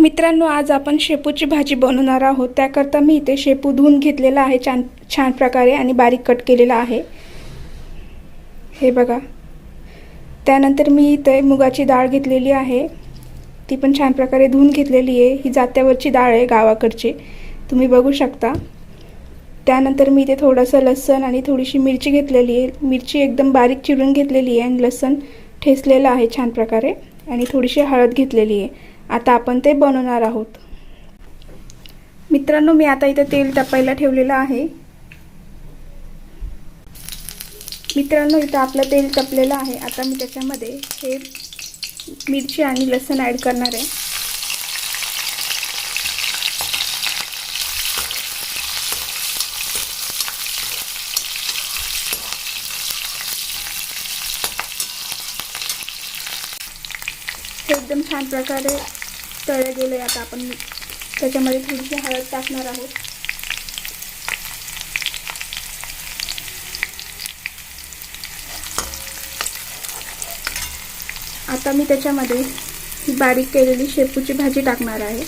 मित्रांनो आज आपण शेपूची भाजी बनवणार आहोत. त्याकरता मी इथे शेपू धुवून घेतलेला आहे छान छान प्रकारे आणि बारीक कट केलेला आहे. हे बघा. त्यानंतर मी इथे मुगाची डाळ घेतलेली आहे. ती पण छान प्रकारे धुवून घेतलेली आहे. ही जात्यावरची डाळ आहे गावाकडची. तुम्ही बघू शकता. त्यानंतर मी इथे थोडंसं लसण आणि थोडीशी मिरची घेतलेली आहे. मिरची एकदम बारीक चिरून घेतलेली आहे आणि लसण ठेचलेलं आहे छान प्रकारे. आणि थोडीशी हळद घेतलेली आहे. आता आपण ते बनवणार आहोत. मित्रांनो मी आता इथं तेल तापायला ठेवलेलं आहे. मित्रांनो इथं आपलं तेल तपलेलं आहे. आता मी त्याच्यामध्ये हे मिरची आणि लसण ॲड करणार आहे. हे एकदम छान प्रकारे तळलं गेलं आहे आता आपण. त्याच्यामध्ये थोडीशी हळद टाकणार आहोत. आता मी त्याच्यामध्ये ही बारीक केलेली शेपूची भाजी टाकणार आहे.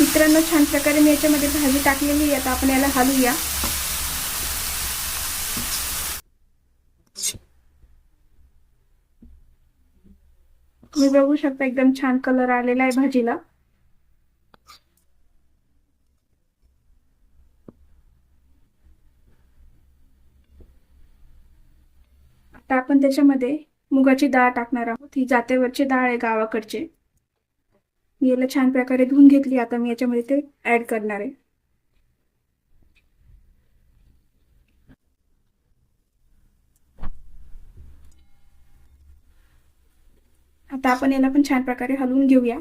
मित्रांनो छान प्रकारे मी याच्यामध्ये भाजी टाकलेली आहे. आता आपण याला हलूया तुम्ही बघू शकता एकदम छान कलर आलेला आहे भाजीला आता आपण त्याच्यामध्ये मुगाची डाळ टाकणार आहोत. ही जातेवरची डाळ आहे गावाकडची. मी याला छान प्रकारे धुवून घेतली. आता मी याच्यामध्ये ते ॲड करणार आहे. आता आपण याला पण छान प्रकारे हलवून घेऊया.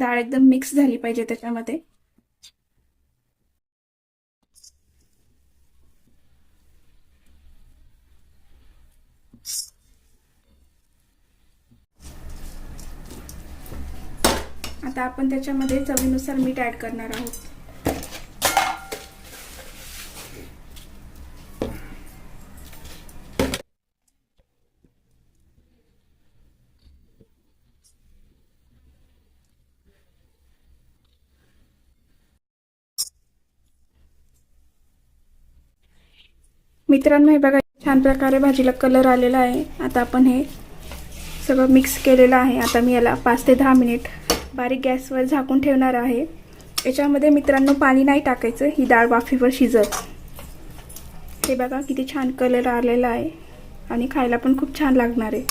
डाळ एकदम मिक्स झाली पाहिजे त्याच्यामध्ये. आता आपण त्याच्यामध्ये चवीनुसार मीठ ॲड करणार आहोत. मित्रांनो हे बघा छान प्रकारे भाजीला कलर आलेला आहे. आता आपण हे सगळं मिक्स केलेलं आहे. आता मी याला पाच ते दहा मिनिट बारीक गॅसवर झाकून ठेवणार आहे. याच्यामध्ये मित्रांनो पाणी नाही टाकायचं. ही डाळ वाफीवर शिजत हे बघा किती छान कलर आलेला आहे. आणि खायला पण खूप छान लागणार आहे.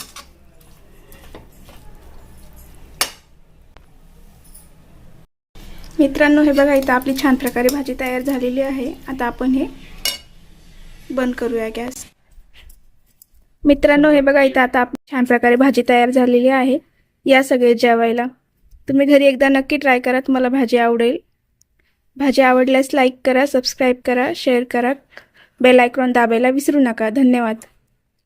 मित्रांनो हे बघा इथं आपली छान प्रकारे भाजी तयार झालेली आहे. आता आपण हे बंद करूया गॅस. मित्रांनो हे बघा इथं आता आपली छान प्रकारे भाजी तयार झालेली आहे. या सगळे जेवायला. तुम्ही घरी एकदा नक्की ट्राय करा तुम्हाला भाजी आवडेल. भाजी आवडल्यास लाईक करा सबस्क्राईब करा शेअर करा. बेल आयक्रॉन दाबायला विसरू नका. धन्यवाद.